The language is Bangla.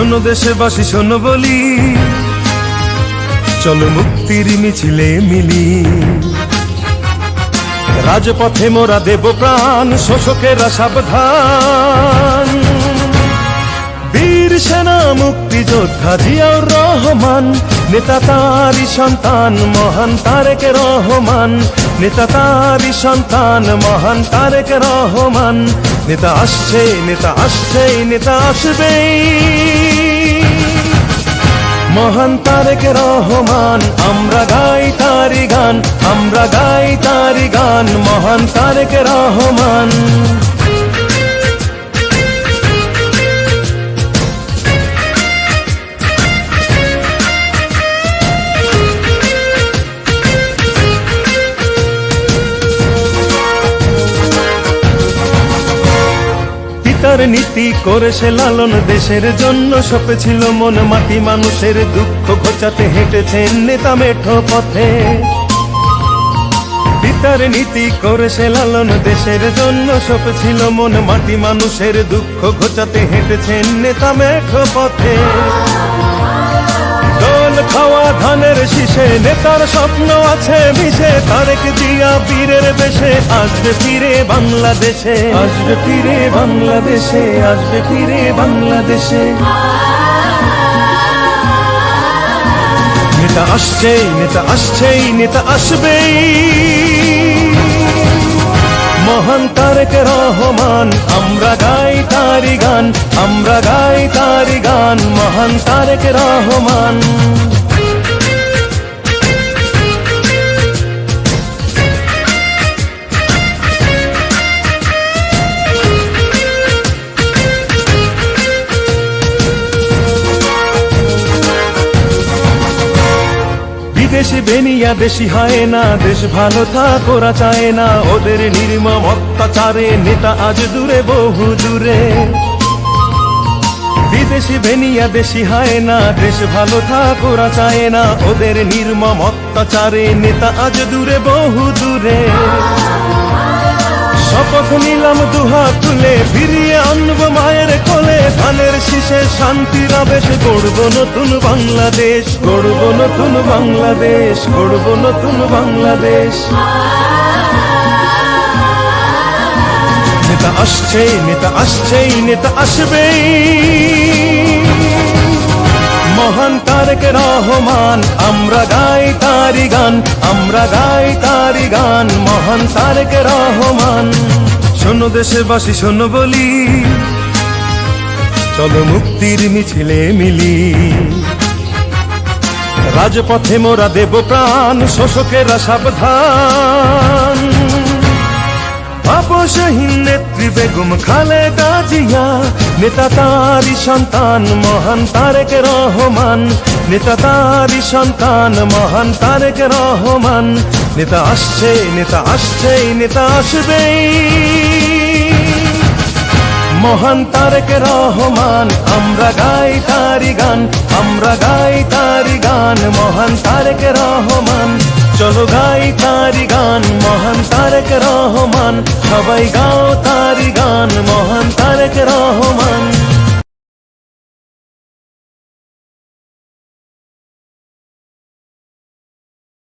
শোনো দেশবাসী, শোনো বলি। চলো মুক্তির মিছিলে মিলি। রাজপথে মোরা দেব প্রাণ, শোষকেরা সাবধান। বীর সেনা মুক্তিযোদ্ধা জিয়াউর রহমান, নেতা তারি সন্তান, মহান তারেক রহমান। নেতা তারি সন্তান, মহান তারেক রহমান। নেতা আসছে নেতা আসছে, নেতা আসবেই। মহান তারেক রহমান আমরা গাই তারি গান আমরা গাই তারি গান মহান তারেক রহমান। পিতার নীতি করে সে লালন দেশের জন্য। সপেছিল মন মাটি, মানুষের দুঃখ ঘোচাতে হেঁটেছেন নেতা মেঠো পথে। পিতার নীতি করে সে লালন দেশের জন্য। সপেছিল মন মাটি, মানুষের দুঃখ ঘোচাতে হেঁটেছেন নেতা মেঠো পথে। খাওয়া ধানের শীষে, নেতার স্বপ্ন আছে মিশে, তারেক দিয়া বীরের বেশে, আসবে ফিরে বাংলাদেশে, আসবে ফিরে বাংলাদেশে, আসবে ফিরে বাংলাদেশে। নেতা আসছেই নেতা আসছেই, নেতা আসবেই। মহান তারেক রহমান, আমরা গাই তারি গান, আমরা গাই তারি গান, মহান তারেক রহমান। বিদেশি বেনিয়া দেশি হয় না, দেশ ভালো থাক চায় না, ওদের নির্মম অত্যাচারে নেতা আজ দূরে, বহু দূরে। বিদেশি বেনিয়া দেশি হয় না, দেশ ভালো থাক ওরা চায় না, ওদের নির্মম অত্যাচারে নেতা আজ দূরে, বহু দূরে। শপথ নিলাম দুহা তুলে ফিরিয়ে আনব মায়ের কোলে। ধানের শীষে শান্তির আবেশ, গড়ব নতুন বাংলাদেশ, গড়ব নতুন বাংলাদেশ, গড়ব নতুন বাংলাদেশ। নেতা আসছে নেতা আসছেই, নেতা আসবেই। মহান তারেক রহমান, আমরা গাই তারি গান, আমরা গাই তারি গান, মহান তারেক রহমান। শোনো দেশবাসী, শোনো বলি, চলো মুক্তির মিছিলে মিলি। রাজপথে মোরা দেব প্রাণ, শোষকেরা সাবধান। আপসহীন নেত্রী বেগম খালেদা জিয়া, নেতা তারি সন্তান, মহান তারেক রহমান। নেতা তারি সন্তান, মহান তারেক রহমান। নেতা আসছে নেতা আসছে, নেতা আসবেই। মহান তারেক রহমান, আমরা গাই তারি গান, আমরা গাই তারি গান। মহান তারেক রহমান রহমান সবাই গাও তারি গান